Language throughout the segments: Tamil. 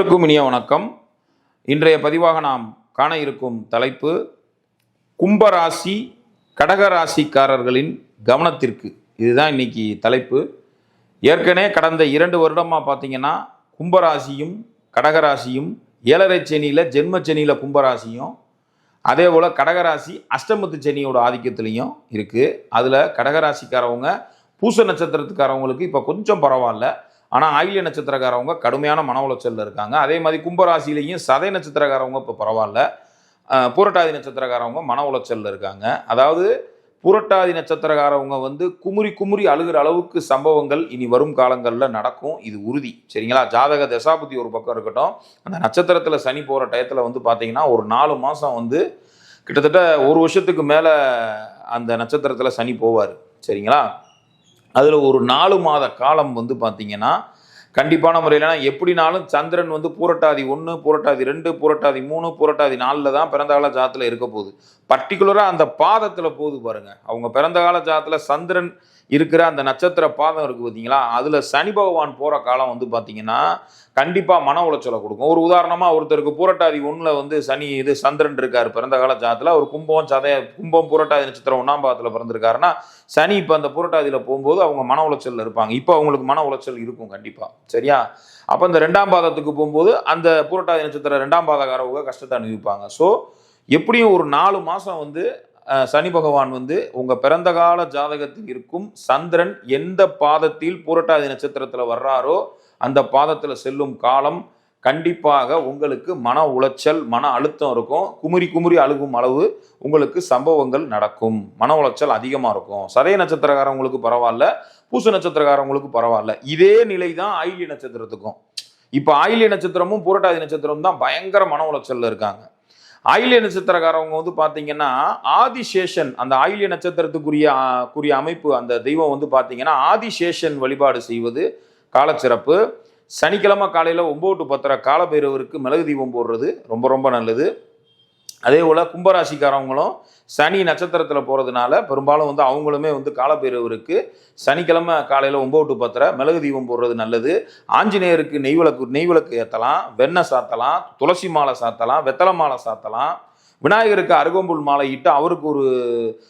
அனைவருக்கும் இனிய வணக்கம். இன்றைய பதிவாக நாம் காண இருக்கும் தலைப்பு கும்பராசி கடகராசிக்காரர்களின் கவனத்திற்கு. இதுதான் இன்னைக்கு தலைப்பு. ஏற்கனவே கடந்த இரண்டு வருடமாக பார்த்தீங்கன்னா கும்பராசியும் கடகராசியும் ஏழரை சனியில் ஜென்ம செனியில் கும்பராசியும் அதே போல் கடகராசி அஷ்டமத்து சனியோட ஆதிக்கத்துலேயும் இருக்குது அதில் கடகராசிக்காரவங்க பூச நட்சத்திரத்துக்காரவங்களுக்கு இப்போ கொஞ்சம் பரவாயில்ல. ஆனால் ஆயில்ய நட்சத்திரக்காரவங்க கடுமையான மன உளைச்சலில் இருக்காங்க. அதே மாதிரி கும்பராசிலையும் சதை நட்சத்திரக்காரவங்க இப்போ பரவாயில்ல. அஹ் பூரட்டாதி நட்சத்திரக்காரவங்க மன உளைச்சலில் இருக்காங்க. அதாவது புரட்டாதி நட்சத்திரக்காரவங்க வந்து குமுறி குமுறி அழுகிற அளவுக்கு சம்பவங்கள் இனி வரும் காலங்களில் நடக்கும். இது உறுதி. சரிங்களா? ஜாதக தசாபுத்தி ஒரு பக்கம் இருக்கட்டும். அந்த நட்சத்திரத்தில் சனி போகிற டயத்தில் வந்து பார்த்தீங்கன்னா ஒரு நாலு மாதம் வந்து கிட்டத்தட்ட ஒரு வருஷத்துக்கு மேலே அந்த நட்சத்திரத்தில் சனி போவார். சரிங்களா? அதில் ஒரு நாலு மாத காலம் வந்து பார்த்திங்கன்னா கண்டிப்பான முறையில் எப்படினாலும் சந்திரன் வந்து பூரட்டாதி ஒன்று பூரட்டாதி ரெண்டு பூரட்டாதி மூணு பூரட்டாதி நாலில் தான் பிறந்த கால ஜாத்தில் இருக்க போகுது. பர்டிகுலராக அந்த பாதத்தில் போகுது பாருங்கள் அவங்க பிறந்தகால ஜாத்தில் சந்திரன் இருக்கிற அந்த நட்சத்திர பாதம் இருக்குது பார்த்தீங்களா அதில் சனி பகவான் போகிற காலம் வந்து பார்த்தீங்கன்னா கண்டிப்பாக மன உளைச்சலை கொடுக்கும். ஒரு உதாரணமாக ஒருத்தருக்கு பூரட்டாதி ஒன்றில் வந்து சனி இது சந்திரன் இருக்கார் பிறந்த கால ஜாத்தில் ஒரு கும்பம் சதய கும்பம் பூரட்டாதி நட்சத்திரம் ஒன்றாம் பாதத்தில் பிறந்திருக்காருன்னா சனி இப்போ அந்த பூரட்டாதியில் போகும்போது அவங்க மன உளைச்சலில் இருப்பாங்க. இப்போ அவங்களுக்கு மன உளைச்சல் இருக்கும் கண்டிப்பாக சரியா? அப்போ இந்த ரெண்டாம் பாதத்துக்கு போகும்போது அந்த பூரட்டாதி நட்சத்திரம் ரெண்டாம் பாதக்காரவங்க கஷ்டத்தை அனுபவிப்பாங்க. ஸோ எப்படியும் ஒரு நாலு மாதம் வந்து சனி பகவான் வந்து உங்கள் பிறந்த கால ஜாதகத்தில் இருக்கும் சந்திரன் எந்த பாதத்தில் பூரட்டாதி நட்சத்திரத்தில் வர்றாரோ அந்த பாதத்தில் செல்லும் காலம் கண்டிப்பாக உங்களுக்கு மன உளைச்சல் மன அழுத்தம் இருக்கும். குமுறி குமுறி அழுகும் அளவு உங்களுக்கு சம்பவங்கள் நடக்கும். மன உளைச்சல் அதிகமாக இருக்கும். சதய நட்சத்திரக்காரவங்களுக்கு பரவாயில்ல பூச நட்சத்திரக்காரவங்களுக்கு பரவாயில்ல. இதே நிலை தான் ஆயிலி நட்சத்திரத்துக்கும். இப்போ ஆயிலிய நட்சத்திரமும் பூரட்டாதி நட்சத்திரமும் தான் பயங்கர மன உளைச்சல்ல இருக்காங்க. ஆயிலிய நட்சத்திரக்காரவங்க வந்து பார்த்தீங்கன்னா ஆதிசேஷன் அந்த ஆயிலிய நட்சத்திரத்துக்குரிய குரிய குறிய அமைப்பு அந்த தெய்வம் வந்து பார்த்தீங்கன்னா ஆதிசேஷன் வழிபாடு செய்வது காலச்சிறப்பு. சனிக்கிழமை காலையில் ஒம்பது டு பத்தரை காலபைரவருக்கு மிளகு தீபம் போடுறது ரொம்ப ரொம்ப நல்லது. அதே போல் கும்பராசிக்காரவங்களும் சனி நட்சத்திரத்தில் போகிறதுனால பெரும்பாலும் வந்து அவங்களுமே வந்து காலபைரவருக்கு சனிக்கிழமை காலையில் ஒம்பது டு பத்தரை மிளகு தீபம் போடுறது நல்லது. ஆஞ்சநேயருக்கு நெய் விளக்கு நெய் விளக்கு ஏற்றலாம் வெண்ணெய் சாத்தலாம் துளசி மாலை சாத்தலாம் வெத்தலை மாலை சாத்தலாம். விநாயகருக்கு அருகம்புல் மாலை இட்டு அவருக்கு ஒரு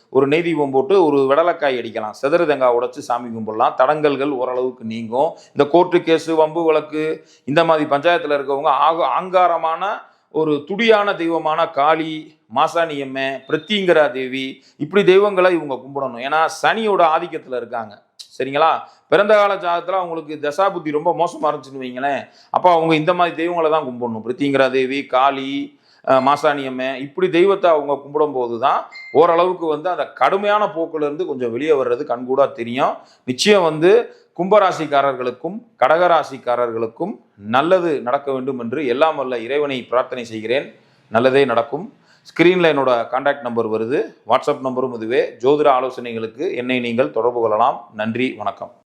ஒரு நெய்தீபம் போட்டு ஒரு விடலக்காய் அடிக்கலாம். செதறு தேங்காய் உடைச்சு சாமி கும்பிடலாம். தடங்கல்கள் ஓரளவுக்கு நீங்கும். இந்த கோர்ட்டு கேஸு வம்பு வழக்கு இந்த மாதிரி பஞ்சாயத்தில் இருக்கவங்க ஆக ஆங்காரமான ஒரு துடியான தெய்வமான காளி மாசாணியம்மை பிரத்திங்கரா தேவி இப்படி தெய்வங்களை இவங்க கும்பிடணும். ஏன்னா சனியோட ஆதிக்கத்தில் இருக்காங்க. சரிங்களா? பிறந்த கால ஜாதகத்தில் அவங்களுக்கு தசாபுத்தி ரொம்ப மோசமாக இருந்துச்சுன்னு வைங்களேன். அப்போ அவங்க இந்த மாதிரி தெய்வங்களை தான் கும்பிடணும். பிரித்திங்கரா தேவி காளி மாசாணியம்மை இப்படி தெய்வத்தை அவங்க கும்பிடும் போது தான் ஓரளவுக்கு வந்து அந்த கடுமையான போக்குலேருந்து கொஞ்சம் வெளியே வர்றது கண்கூடாக தெரியும். நிச்சயம் வந்து கும்பராசிக்காரர்களுக்கும் கடகராசிக்காரர்களுக்கும் நல்லது நடக்க வேண்டும் என்று எல்லாம் வல்ல இறைவனை பிரார்த்தனை செய்கிறேன். நல்லதே நடக்கும். ஸ்க்ரீனில் என்னோட காண்டாக்ட் நம்பர் வருது. வாட்ஸ்அப் நம்பரும் இதுவே. ஜோதிட ஆலோசனைகளுக்கு என்னை நீங்கள் தொடர்பு கொள்ளலாம். நன்றி வணக்கம்.